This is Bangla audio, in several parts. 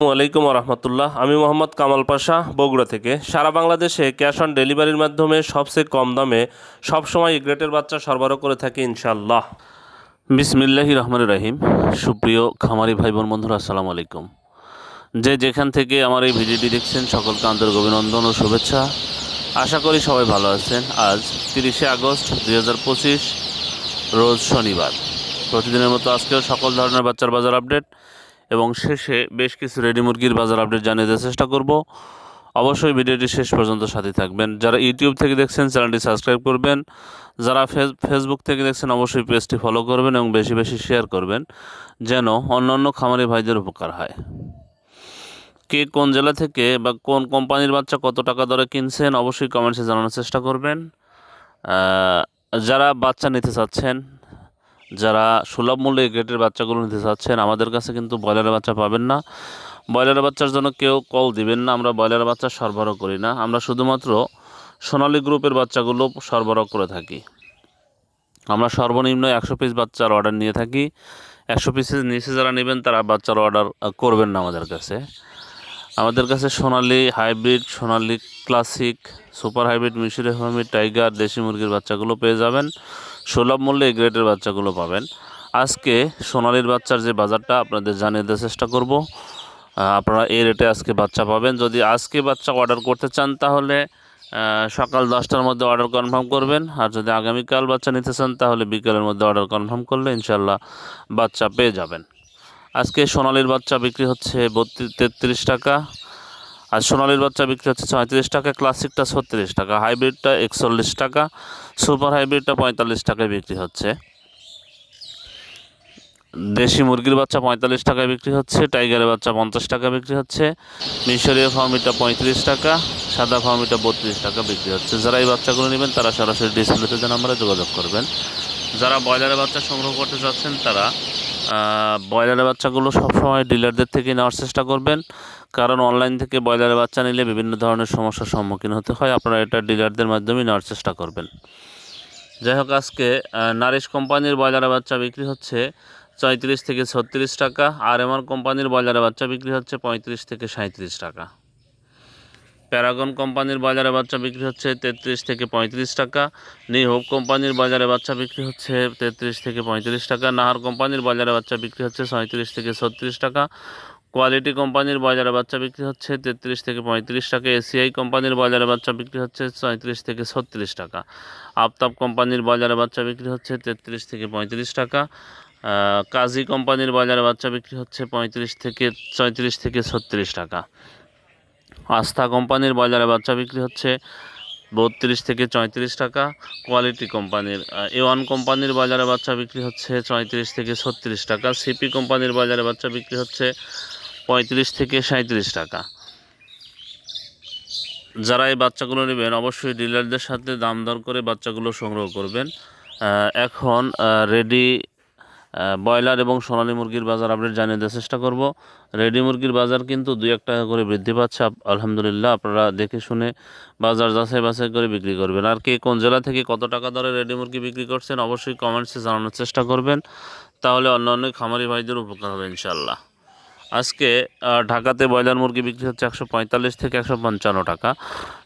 আলাইকুম রহমতুল্লাহ। আমি মোহাম্মদ কামাল পাশা, বগুড়া থেকে। সারা বাংলাদেশে ক্যাশ অন ডেলিভারির মাধ্যমে সবচেয়ে কম দামে সবসময় গ্রেটের বাচ্চা সরবরাহ করে থাকি ইনশাল্লাহ বিসমিল্লাহি রহমান রাহিম। সুপ্রিয় খামারি ভাই বোন বন্ধুরা, আসসালামু আলাইকুম। যে যেখান থেকে আমার এই ভিডিওটি দেখছেন, সকলকে আন্তরিক অভিনন্দন ও শুভেচ্ছা। আশা করি সবাই ভালো আছেন। আজ তিরিশে আগস্ট দু হাজার পঁচিশ, রোজ শনিবার। প্রতিদিনের মতো আজকেও সকল ধরনের বাচ্চার বাজার আপডেট। এবং শেষে বেশ কিছু রেডি মুরগির বাজার আপডেট জানিয়ে দেওয়ার চেষ্টা করব। অবশ্যই ভিডিওটি শেষ পর্যন্ত সাথে থাকবেন। যারা ইউটিউব থেকে দেখছেন, চ্যানেলটি সাবস্ক্রাইব করবেন। যারা ফেস ফেসবুক থেকে দেখছেন, অবশ্যই পেজটি ফলো করবেন এবং বেশি বেশি শেয়ার করবেন, যেন অন্যান্য খামারি ভাইদের উপকার হয়। কে কোন জেলা থেকে বা কোন কোম্পানির বাচ্চা কত টাকা দরে কিনছেন, অবশ্যই কমেন্টসে জানানোর চেষ্টা করবেন। যারা বাচ্চা নিতে চাচ্ছেন যারা সুলভ মূল্যে গ্রেটের বাচ্চাগুলো নিতে চাচ্ছেন, আমাদের কাছে কিন্তু ব্রয়লারের বাচ্চা পাবেন না। ব্রয়লারের বাচ্চার জন্য কেউ কল দিবেন না, আমরা ব্রয়লারের বাচ্চা সরবরাহ করি না। আমরা শুধুমাত্র সোনালী গ্রুপের বাচ্চাগুলো সরবরাহ করে থাকি। আমরা সর্বনিম্ন একশো পিস বাচ্চার অর্ডার নিয়ে থাকি। একশো পিসের নিচে যারা নেবেন, তারা বাচ্চার অর্ডার করবেন না আমাদের কাছে। আমাদের কাছে Sonali hybrid Sonali classic super hybrid মিশরি ফার্মি টাইগার দেশি মুরগির বাচ্চাগুলো পেয়ে যাবেন। সুলভ মূল্যে এই গ্রেডের বাচ্চাগুলো পাবেন। আজকে সোনালির বাচ্চার যে বাজারটা, আপনাদের জানিয়ে দেওয়ার চেষ্টা করব। আপনারা এই রেটে আজকে বাচ্চা পাবেন। যদি আজকে বাচ্চা অর্ডার করতে চান, তাহলে সকাল দশটার মধ্যে অর্ডার কনফার্ম করবেন। আর যদি আগামীকাল বাচ্চা নিতে চান, তাহলে বিকেলের মধ্যে অর্ডার কনফার্ম করলে ইনশাল্লাহ বাচ্চা পেয়ে যাবেন। আজকে সোনালির বাচ্চা বিক্রি হচ্ছে বত্রিশ, তেত্রিশ টাকা। আর সোনালির বাচ্চা বিক্রি হচ্ছে ছয়ত্রিশ টাকা, ক্লাসিকটা ছত্রিশ টাকা, হাইব্রিডটা একচল্লিশ টাকা, সুপার হাইব্রিডটা পঁয়তাল্লিশ টাকায় বিক্রি হচ্ছে। দেশি মুরগির বাচ্চা পঁয়তাল্লিশ টাকায় বিক্রি হচ্ছে, টাইগারের বাচ্চা পঞ্চাশ টাকা বিক্রি হচ্ছে, মিশরীয় ফার্মিটা পঁয়ত্রিশ টাকা, সাদা ফার্মিটা বত্রিশ টাকা বিক্রি হচ্ছে। যারা এই বাচ্চাগুলো নেবেন, তারা সরাসরি ডিসপ্লেতে যে নাম্বারে যোগাযোগ করবেন। যারা ব্রয়লারের বাচ্চা সংগ্রহ করতে যাচ্ছেন, তারা ব্রয়লারের বাচ্চাগুলো সবসময় ডিলারদের থেকে নেওয়ার চেষ্টা করবেন। কারণ অনলাইন থেকে ব্রয়লারের বাচ্চা নিলে বিভিন্ন ধরনের সমস্যার সম্মুখীন হতে হয়। আপনারা এটা ডিলারদের মাধ্যমে নেওয়ার চেষ্টা করবেন। যাই হোক, আজকে নারিশ কোম্পানির ব্রয়লারের বাচ্চা বিক্রি হচ্ছে চৌত্রিশ থেকে ছত্রিশ টাকা। আর এমআর কোম্পানির ব্রয়লারের বাচ্চা বিক্রি হচ্ছে পঁয়ত্রিশ থেকে সাঁত্রিশ টাকা। প্যারাগন কোম্পানির বাজারে বাচ্চা বিক্রি হচ্ছে তেত্রিশ থেকে পঁয়ত্রিশ টাকা। নিউ হোপ কোম্পানির বাজারে বাচ্চা বিক্রি হচ্ছে তেত্রিশ থেকে পঁয়ত্রিশ টাকা। নাহার কোম্পানির বাজারে বাচ্চা বিক্রি হচ্ছে ছয়ত্রিশ থেকে ছত্রিশ টাকা। কোয়ালিটি কোম্পানির বাজারে বাচ্চা বিক্রি হচ্ছে তেত্রিশ থেকে পঁয়ত্রিশ টাকা। এসিআই কোম্পানির বাজারে বাচ্চা বিক্রি হচ্ছে ছয়ত্রিশ থেকে ছত্রিশ টাকা। আফতাব কোম্পানির বাজারে বাচ্চা বিক্রি হচ্ছে তেত্রিশ থেকে পঁয়ত্রিশ টাকা। কাজী কোম্পানির বাজারে বাচ্চা বিক্রি হচ্ছে পঁয়ত্রিশ থেকে ছয়ত্রিশ থেকে ছত্রিশ টাকা। আস্থা কোম্পানির বাজারে বাচ্চা বিক্রি হচ্ছে বত্রিশ থেকে চৌত্রিশ টাকা কোয়ালিটি কোম্পানির এ ওয়ান কোম্পানির বাজারে বাচ্চা বিক্রি হচ্ছে চৌত্রিশ থেকে ছত্রিশ টাকা সিপি কোম্পানির বাজারে বাচ্চা বিক্রি হচ্ছে পঁয়ত্রিশ থেকে সাঁত্রিশ টাকা। যারা এই বাচ্চাগুলো নেবেন, অবশ্যই ডিলারদের সাথে দাম দর করে বাচ্চাগুলো সংগ্রহ করবেন। এখন রেডি ব্রয়লার এবং সোনালী মুরগির বাজার আপডেট জানিয়ে দেওয়ার চেষ্টা করব। রেডি মুরগির বাজার কিন্তু দুই এক টাকা করে বৃদ্ধি পাচ্ছে। আলহামদুলিল্লাহ, আপনারা দেখে শুনে বাজার যাচাই বাছাই করে বিক্রি করবেন। আর কে কোন জেলা থেকে কত টাকা দরে রেডি মুরগি বিক্রি করছেন অবশ্যই কমেন্টসে জানানোর চেষ্টা করবেন। তাহলে অন্য অন্য খামারি ভাইদের উপকার হবে ইনশাল্লাহ আজকে ঢাকাতে ব্রয়লার মুরগি বিক্রি হচ্ছে একশো পঁয়তাল্লিশ থেকে একশো পঞ্চান্ন টাকা।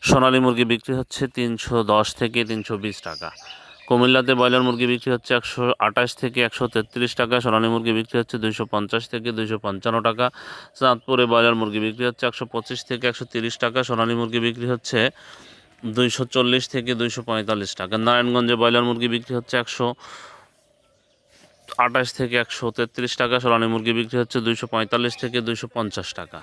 সোনালী মুরগি বিক্রি হচ্ছে তিনশো দশ থেকে তিনশো বিশ টাকা। কুমিল্লাতে ব্রয়লার মুরগি বিক্রি হচ্ছে একশো আঠাশ থেকে একশো তেত্রিশ টাকা, সোনালী মুরগি বিক্রি হচ্ছে দুইশো পঞ্চাশ থেকে দুইশো পঞ্চান্ন টাকা, চাঁদপুরে ব্রয়লার মুরগি বিক্রি হচ্ছে একশো পঁচিশ থেকে একশো তিরিশ টাকা, সোনালী মুরগি বিক্রি হচ্ছে দুইশো চল্লিশ থেকে দুইশো পঁয়তাল্লিশ টাকা, নারায়ণগঞ্জে ব্রয়লার মুরগি বিক্রি হচ্ছে একশো আঠাশ থেকে একশো তেত্রিশ টাকা, সোনালী মুরগি বিক্রি হচ্ছে দুইশো পঁয়তাল্লিশ থেকে দুইশো পঞ্চাশ টাকা।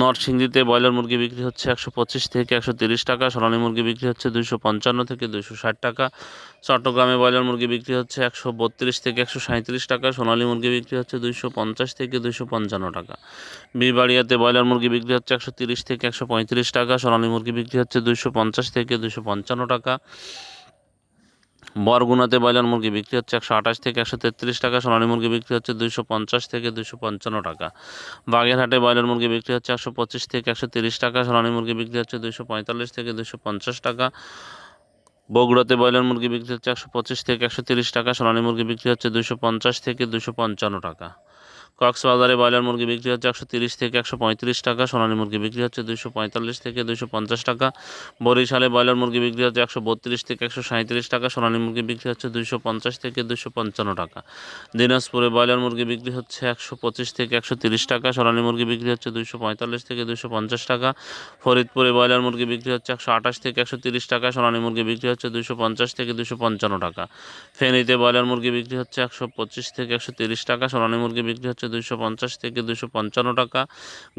নরসিংদীতে ব্রয়লার মুরগি বিক্রি হচ্ছে একশো পঁচিশ থেকে একশো তিরিশ টাকা সোনালী মুরগি বিক্রি হচ্ছে দুইশো পঞ্চান্ন থেকে দুইশো ষাট টাকা, চট্টগ্রামে ব্রয়লার মুরগি বিক্রি হচ্ছে একশো বত্রিশ থেকে একশো সাঁত্রিশ টাকা, সোনালী মুরগি বিক্রি হচ্ছে দুইশো পঞ্চাশ থেকে দুইশো পঞ্চান্ন টাকা। বিবাড়িয়াতে ব্রয়লার মুরগি বিক্রি হচ্ছে একশো তিরিশ থেকে একশো পঁয়ত্রিশ টাকা, সোনালী মুরগি বিক্রি হচ্ছে দুইশো পঞ্চাশ থেকে দুইশো পঞ্চান্ন টাকা। বরগুনাতে ব্রয়লার মুরগি বিক্রি হচ্ছে একশো আঠাশ থেকে একশো তেত্রিশ টাকা, সোনালী মুরগি বিক্রি হচ্ছে দুইশো পঞ্চাশ থেকে দুইশো পঞ্চান্ন টাকা। বাগেরহাটে ব্রয়লার মুরগি বিক্রি হচ্ছে একশো পঁচিশ থেকে একশো তিরিশ টাকা, সোনালী মুরগি বিক্রি হচ্ছে দুইশো পঁয়তাল্লিশ থেকে দুইশো পঞ্চাশ টাকা। বগুড়াতে ব্রয়লার মুরগি বিক্রি হচ্ছে একশো পঁচিশ থেকে একশো তিরিশ টাকা, সোনালী মুরগি বিক্রি হচ্ছে দুশো পঞ্চাশ থেকে দুশো পঞ্চান্ন টাকা। কক্সবাজারে ব্রয়লার মুরগি বিক্রি হচ্ছে একশো তিরিশ থেকে একশো পঁয়ত্রিশ টাকা সোনালী মুরগি বিক্রি হচ্ছে দুশো পঁয়তাল্লিশ থেকে দুশো পঞ্চাশ টাকা বরিশালে ব্রয়লার মুরগি বিক্রি হচ্ছে একশো বত্রিশ থেকে একশো সাঁত্রিশ টাকা সোনালী মুরগি বিক্রি হচ্ছে দুশো পঞ্চাশ থেকে দুশো পঞ্চান্ন টাকা দিনাজপুরে ব্রয়লার মুরগি বিক্রি হচ্ছে একশো পঁচিশ থেকে একশো তিরিশ টাকা সোনালী মুরগি বিক্রি হচ্ছে দুশো পঁয়তাল্লিশ থেকে দুশো পঞ্চাশ টাকা ফরিদপুরে ব্রয়লার মুরগি বিক্রি হচ্ছে একশো আঠাশ থেকে একশো তিরিশ টাকা সোনালী মুরগি বিক্রি হচ্ছে দুশো পঞ্চাশ থেকে দুশো পঞ্চান্ন টাকা ফেনীতে ব্রয়লার মুরগি বিক্রি হচ্ছে একশো পঁচিশ থেকে একশো তিরিশ টাকা সোনালী মুরগি বিক্রি হচ্ছে দুশো পঞ্চাশ থেকে দুশো পঞ্চান্ন টাকা।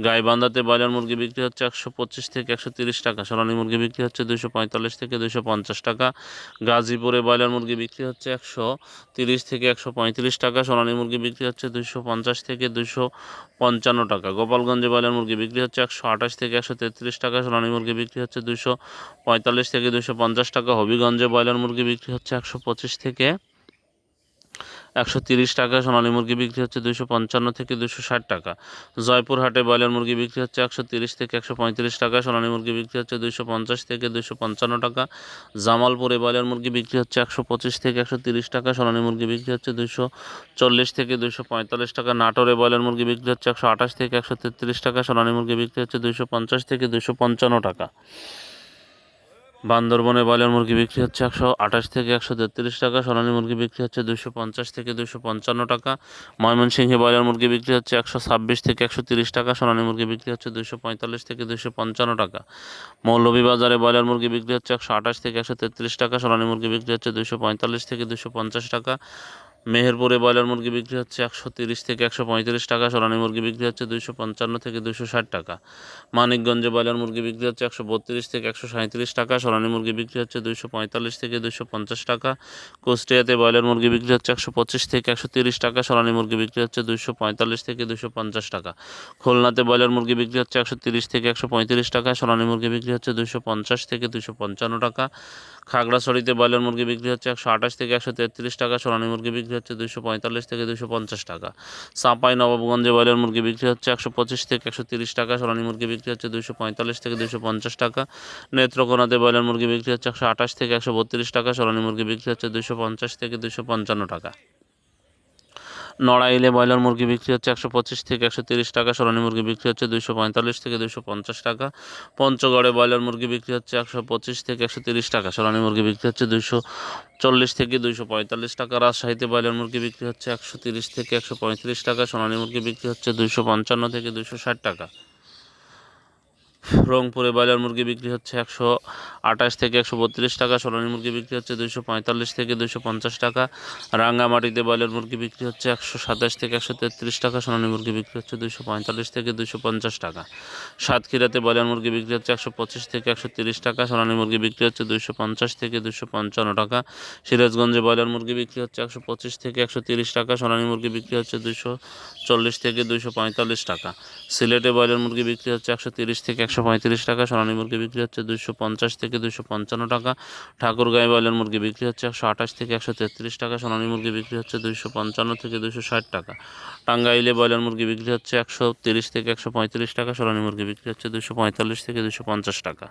গাইবান্ধাতে ব্রয়লার মুরগি বিক্রি হচ্ছে একশো পঁচিশ থেকে একশো তিরিশ টাকা। সোনালী মুরগি বিক্রি হচ্ছে দুশো পঁয়তাল্লিশ থেকে দুশো পঞ্চাশ টাকা। গাজীপুরে ব্রয়লার মুরগি বিক্রি হচ্ছে একশো তিরিশ থেকে একশো পঁয়ত্রিশ টাকা। সোনালী মুরগি বিক্রি হচ্ছে দুশো পঞ্চাশ থেকে দুশো পঞ্চান্ন টাকা। গোপালগঞ্জে ব্রয়লার মুরগি বিক্রি হচ্ছে একশো আঠাশ থেকে একশো তেত্রিশ টাকা। সোনালী মুরগি বিক্রি হচ্ছে দুশো পঁয়তাল্লিশ থেকে দুশো পঞ্চাশ টাকা। হবিগঞ্জে ব্রয়লার মুরগি বিক্রি হচ্ছে একশো পঁচিশ থেকে একশো তিরিশ টাকা, সোনালী মুরগি বিক্রি হচ্ছে দুশো পঞ্চান্ন থেকে দুশো ষাট টাকা। জয়পুরহাটে ব্রয়লার মুরগি বিক্রি হচ্ছে একশো তিরিশ থেকে একশো পঁয়ত্রিশ টাকা, সোনালী মুরগি বিক্রি হচ্ছে দুশো পঞ্চাশ থেকে দুশো পঞ্চান্ন টাকা। জামালপুরে ব্রয়লার মুরগি বিক্রি হচ্ছে একশো পঁচিশ থেকে একশো তিরিশ টাকা, সোনালী মুরগি বিক্রি হচ্ছে দুশো চল্লিশ থেকে দুশো পঁয়তাল্লিশ টাকা। নাটোরে ব্রয়লার মুরগি বিক্রি হচ্ছে একশো আঠাশ থেকে একশো তেত্রিশ টাকা, সোনালী মুরগি বিক্রি হচ্ছে দুশো পঞ্চাশ থেকে দুশো পঞ্চান্ন টাকা। বান্দরবনে ব্রয়লার মুরগি বিক্রি হচ্ছে একশো আঠাশ থেকে একশো তেত্রিশ টাকা, সোনালী মুরগি বিক্রি হচ্ছে দুশো পঞ্চাশ থেকে দুশো পঞ্চান্ন টাকা, ময়মনসিংহে ব্রয়লার মুরগি বিক্রি হচ্ছে একশো ছাব্বিশ থেকে একশো তিরিশ টাকা, সোনালী মুরগি বিক্রি হচ্ছে দুশো পঁয়তাল্লিশ থেকে দুশো পঞ্চান্ন টাকা। মৌলভীবাজারে ব্রয়লার মুরগি বিক্রি হচ্ছে একশো আঠাশ থেকে একশো তেত্রিশ টাকা, সোনালী মুরগি বিক্রি হচ্ছে দুশো পঁয়তাল্লিশ থেকে দুশো পঞ্চাশ টাকা মেহেরপুরে ব্রয়লার মুরগি বিক্রি হচ্ছে একশো তিরিশ থেকে একশো পঁয়ত্রিশ টাকা সোনালী মুরগি বিক্রি হচ্ছে দুশো পঞ্চান্ন থেকে দুশো ষাট টাকা মানিকগঞ্জে ব্রয়লার মুরগি বিক্রি হচ্ছে একশো বত্রিশ থেকে একশো সাঁত্রিশ টাকা সোনালী মুরগি বিক্রি হচ্ছে দুশো পঁয়তাল্লিশ থেকে দুশো পঞ্চাশ টাকা কুষ্টিয়াতে ব্রয়লার মুরগি বিক্রি হচ্ছে একশো পঁচিশ থেকে একশো তিরিশ টাকা সোনালী মুরগি বিক্রি হচ্ছে দুশো পঁয়তাল্লিশ থেকে দুশো পঞ্চাশ টাকা খুলনাতে ব্রয়লার মুরগি বিক্রি হচ্ছে একশো তিরিশ থেকে একশো পঁয়ত্রিশ টাকা সোনালী মুরগি বিক্রি হচ্ছে দুশো পঞ্চাশ থেকে দুশো পঞ্চান্ন টাকা খাগড়াছড়িতে ব্রয়লার মুরগি বিক্রি হচ্ছে একশো আঠাশ থেকে একশো তেত্রিশ টাকা সোনালী মুরগি বিক্রি হচ্ছে দুশো পঁয়তাল্লিশ থেকে দুশো পঞ্চাশ টাকা। চাঁপাই নবাবগঞ্জে ব্রয়লার মুরগি বিক্রি হচ্ছে একশো পঁচিশ থেকে একশো তিরিশ টাকা, সোনালী মুরগি বিক্রি হচ্ছে দুশো পঁয়তাল্লিশ থেকে দুশো পঞ্চাশ টাকা। নেত্রকোনাতে ব্রয়লার মুরগি বিক্রি হচ্ছে একশো আঠাশ থেকে একশো বত্রিশ টাকা, সোনালী মুরগি বিক্রি হচ্ছে দুশো পঞ্চাশ থেকে দুশো পঞ্চান্ন টাকা। নড়াইলে ব্রয়লার মুরগি বিক্রি হচ্ছে একশো পঁচিশ থেকে একশো তিরিশ টাকা সোনালী মুরগি বিক্রি হচ্ছে দুশো পঁয়তাল্লিশ থেকে দুশো পঞ্চাশ টাকা, পঞ্চগড়ে ব্রয়লার মুরগি বিক্রি হচ্ছে একশো পঁচিশ থেকে একশো তিরিশ টাকা সোনালী মুরগি বিক্রি হচ্ছে দুশো চল্লিশ থেকে দুশো পঁয়তাল্লিশ টাকা, রাজশাহীতে ব্রয়লার মুরগি বিক্রি হচ্ছে একশো তিরিশ থেকে একশো পঁয়ত্রিশ টাকা সোনালী মুরগি বিক্রি হচ্ছে দুশো পঞ্চান্ন থেকে দুশো ষাট টাকা। রংপুরে ব্রয়লার মুরগি বিক্রি হচ্ছে একশো আঠাশ থেকে একশো বত্রিশ টাকা সোনালী মুরগি বিক্রি হচ্ছে দুশো পঁয়তাল্লিশ থেকে দুশো পঞ্চাশ টাকা, রাঙ্গামাটিতে ব্রয়লার মুরগি বিক্রি হচ্ছে একশো সাতাশ থেকে একশো তেত্রিশ টাকা সোনালী মুরগি বিক্রি হচ্ছে দুশো পঁয়তাল্লিশ থেকে দুশো পঞ্চাশ টাকা। সাতক্ষীরাতে ব্রয়লার মুরগি বিক্রি হচ্ছে একশো পঁচিশ থেকে একশো তিরিশ টাকা সোনালী মুরগি বিক্রি হচ্ছে দুশো পঞ্চাশ থেকে দুশো পঞ্চান্ন টাকা। সিরাজগঞ্জে ব্রয়লার মুরগি বিক্রি হচ্ছে একশো পঁচিশ থেকে একশো তিরিশ টাকা সোনালী মুরগি বিক্রি হচ্ছে দুশো চল্লিশ থেকে দুশো পঁয়তাল্লিশ টাকা। সিলেটে ব্রয়লার মুরগি বিক্রি হচ্ছে একশো তিরিশ থেকে একশো পঁয়ত্রিশ টাকা, সোনালী মুরগি বিক্রি হচ্ছে দুশো পঞ্চাশ থেকে দুশো পঞ্চান্ন টাকা, ঠাকুরগাঁয় বয়লার মুরগি বিক্রি হচ্ছে একশো আঠাশ থেকে একশো তেত্রিশ টাকা, সোনালী মুরগি বিক্রি হচ্ছে দুশো পঞ্চান্ন থেকে দুশো ষাট টাকা। টাঙ্গাইলে বয়লার মুরগি বিক্রি হচ্ছে একশো তিরিশ থেকে একশো পঁয়ত্রিশ টাকা, সোনালী মুরগি বিক্রি হচ্ছে দুশো পঁয়তাল্লিশ থেকে দুশো পঞ্চাশ টাকা।